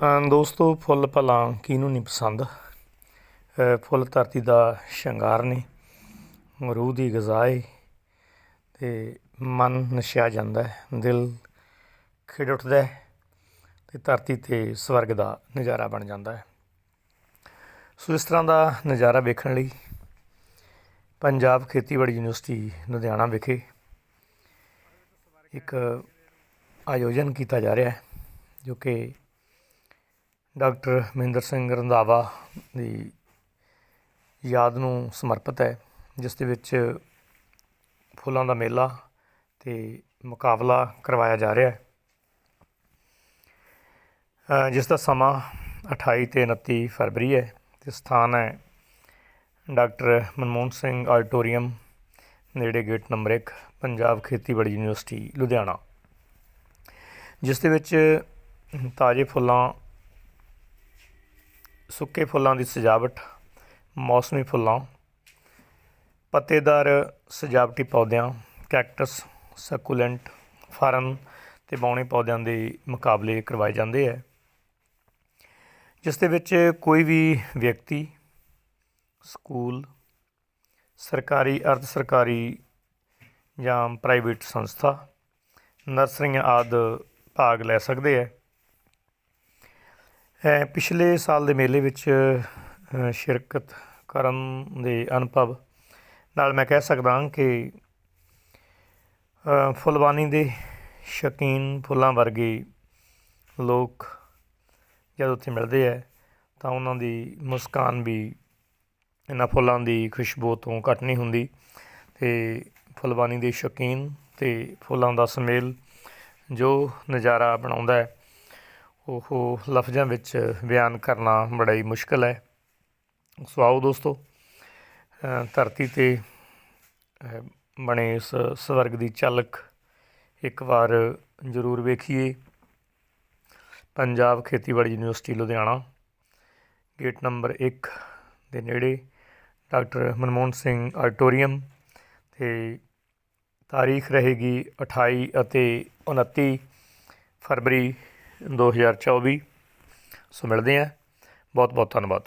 ਦੋਸਤੋ, ਫੁੱਲ ਭਲਾ ਕਿਹਨੂੰ ਨਹੀਂ ਪਸੰਦ? ਫੁੱਲ ਧਰਤੀ ਦਾ ਸ਼ਿੰਗਾਰ ਨੇ, ਰੂਹ ਦੀ ਗਜ਼ਾ ਏ ਤੇ ਮਨ ਨਸ਼ਿਆ ਜਾਂਦਾ ਹੈ, ਦਿਲ ਖਿੜ ਉੱਠਦਾ ਹੈ ਤੇ ਧਰਤੀ ਤੇ ਸਵਰਗ ਦਾ ਨਜ਼ਾਰਾ ਬਣ ਜਾਂਦਾ ਹੈ। ਸੋ ਇਸ ਤਰ੍ਹਾਂ ਦਾ ਨਜ਼ਾਰਾ ਵੇਖਣ ਲਈ ਪੰਜਾਬ ਖੇਤੀਬਾੜੀ ਯੂਨੀਵਰਸਿਟੀ ਲੁਧਿਆਣਾ ਵਿਖੇ ਇੱਕ ਆਯੋਜਨ ਕੀਤਾ ਜਾ ਰਿਹਾ ਹੈ, ਜੋ ਕਿ ਡਾਕਟਰ ਮਹਿੰਦਰ ਸਿੰਘ ਰੰਧਾਵਾ ਦੀ ਯਾਦ ਨੂੰ ਸਮਰਪਿਤ ਹੈ, ਜਿਸ ਦੇ ਵਿੱਚ ਫੁੱਲਾਂ ਦਾ ਮੇਲਾ ਤੇ ਮੁਕਾਬਲਾ ਕਰਵਾਇਆ ਜਾ ਰਿਹਾ ਹੈ। ਜਿਸ ਦਾ ਸਮਾਂ 28 ਤੇ 29 ਫਰਵਰੀ ਹੈ, ਤੇ ਸਥਾਨ ਹੈ ਡਾਕਟਰ ਮਨਮੋਹਨ ਸਿੰਘ ਆਡੀਟੋਰੀਅਮ, ਨੇੜੇ ਗੇਟ ਨੰਬਰ 1 ਪੰਜਾਬ ਖੇਤੀਬਾੜੀ ਯੂਨੀਵਰਸਿਟੀ, ਲੁਧਿਆਣਾ। ਜਿਸ ਦੇ ਵਿੱਚ ਤਾਜ਼ੇ ਫੁੱਲਾਂ ਸੁੱਕੇ ਫੁੱਲਾਂ ਦੀ ਸਜਾਵਟ, ਮੌਸਮੀ ਫੁੱਲਾਂ, ਪੱਤੇਦਾਰ ਸਜਾਵਟੀ ਪੌਦਿਆਂ, ਕੈਕਟਸ, ਸਕੂਲੈਂਟ, ਫਰਨ ਤੇ ਬੌਣੇ ਪੌਦਿਆਂ ਦੇ ਮੁਕਾਬਲੇ ਕਰਵਾਏ ਜਾਂਦੇ ਹੈ। ਜਿਸ ਦੇ ਵਿੱਚ ਕੋਈ ਵੀ ਵਿਅਕਤੀ, ਸਕੂਲ, ਸਰਕਾਰੀ, ਅਰਧ ਸਰਕਾਰੀ ਜਾਂ ਪ੍ਰਾਈਵੇਟ ਸੰਸਥਾ, ਨਰਸਰੀਆਂ ਆਦਿ ਭਾਗ ਲੈ ਸਕਦੇ ਹੈ। ਪਿਛਲੇ ਸਾਲ ਦੇ ਮੇਲੇ ਵਿੱਚ ਸ਼ਿਰਕਤ ਕਰਨ ਦੇ ਅਨੁਭਵ ਨਾਲ ਮੈਂ ਕਹਿ ਸਕਦਾ ਹਾਂ ਕਿ ਅ, ਦੇ ਸ਼ੌਕੀਨ ਫੁੱਲਾਂ ਵਰਗੇ ਲੋਕ ਜਦ ਉੱਥੇ ਮਿਲਦੇ ਹੈ ਤਾਂ ਉਹਨਾਂ ਦੀ ਮੁਸਕਾਨ ਵੀ ਇਹਨਾਂ ਫੁੱਲਾਂ ਦੀ ਖੁਸ਼ਬੂ ਤੋਂ ਘੱਟ ਨਹੀਂ ਹੁੰਦੀ। ਤੇ ਫੁੱਲਵਾਨੀ ਦੇ ਸ਼ੌਕੀਨ ਤੇ ਫੁੱਲਾਂ ਦਾ ਸਮੇਲ ਜੋ ਨਜ਼ਾਰਾ ਬਣਾਉਂਦਾ ਹੈ ਉਹ ਲਫ਼ਜ਼ਾਂ ਵਿੱਚ ਬਿਆਨ ਕਰਨਾ ਬੜਾ ਹੀ ਮੁਸ਼ਕਲ ਹੈ। ਸੋ ਆਓ ਦੋਸਤੋ ਧਰਤੀ ਤੇ ਬਣੇ ਇਸ ਸਵਰਗ ਦੀ ਝਲਕ ਇੱਕ ਵਾਰ ਜ਼ਰੂਰ ਵੇਖੀਏ। ਪੰਜਾਬ ਖੇਤੀਬਾੜੀ ਯੂਨੀਵਰਸਿਟੀ, ਲੁਧਿਆਣਾ, ਗੇਟ ਨੰਬਰ 1 ਦੇ ਨੇੜੇ ਡਾਕਟਰ ਮਨਮੋਹਨ ਸਿੰਘ ਆਡੀਟੋਰੀਅਮ ਤੇ ਤਾਰੀਖ ਰਹੇਗੀ 28 ਅਤੇ 29 ਫਰਵਰੀ 2024 ਸੋ ਮਿਲਦੇ ਹਾਂ। ਬਹੁਤ ਬਹੁਤ ਧੰਨਵਾਦ।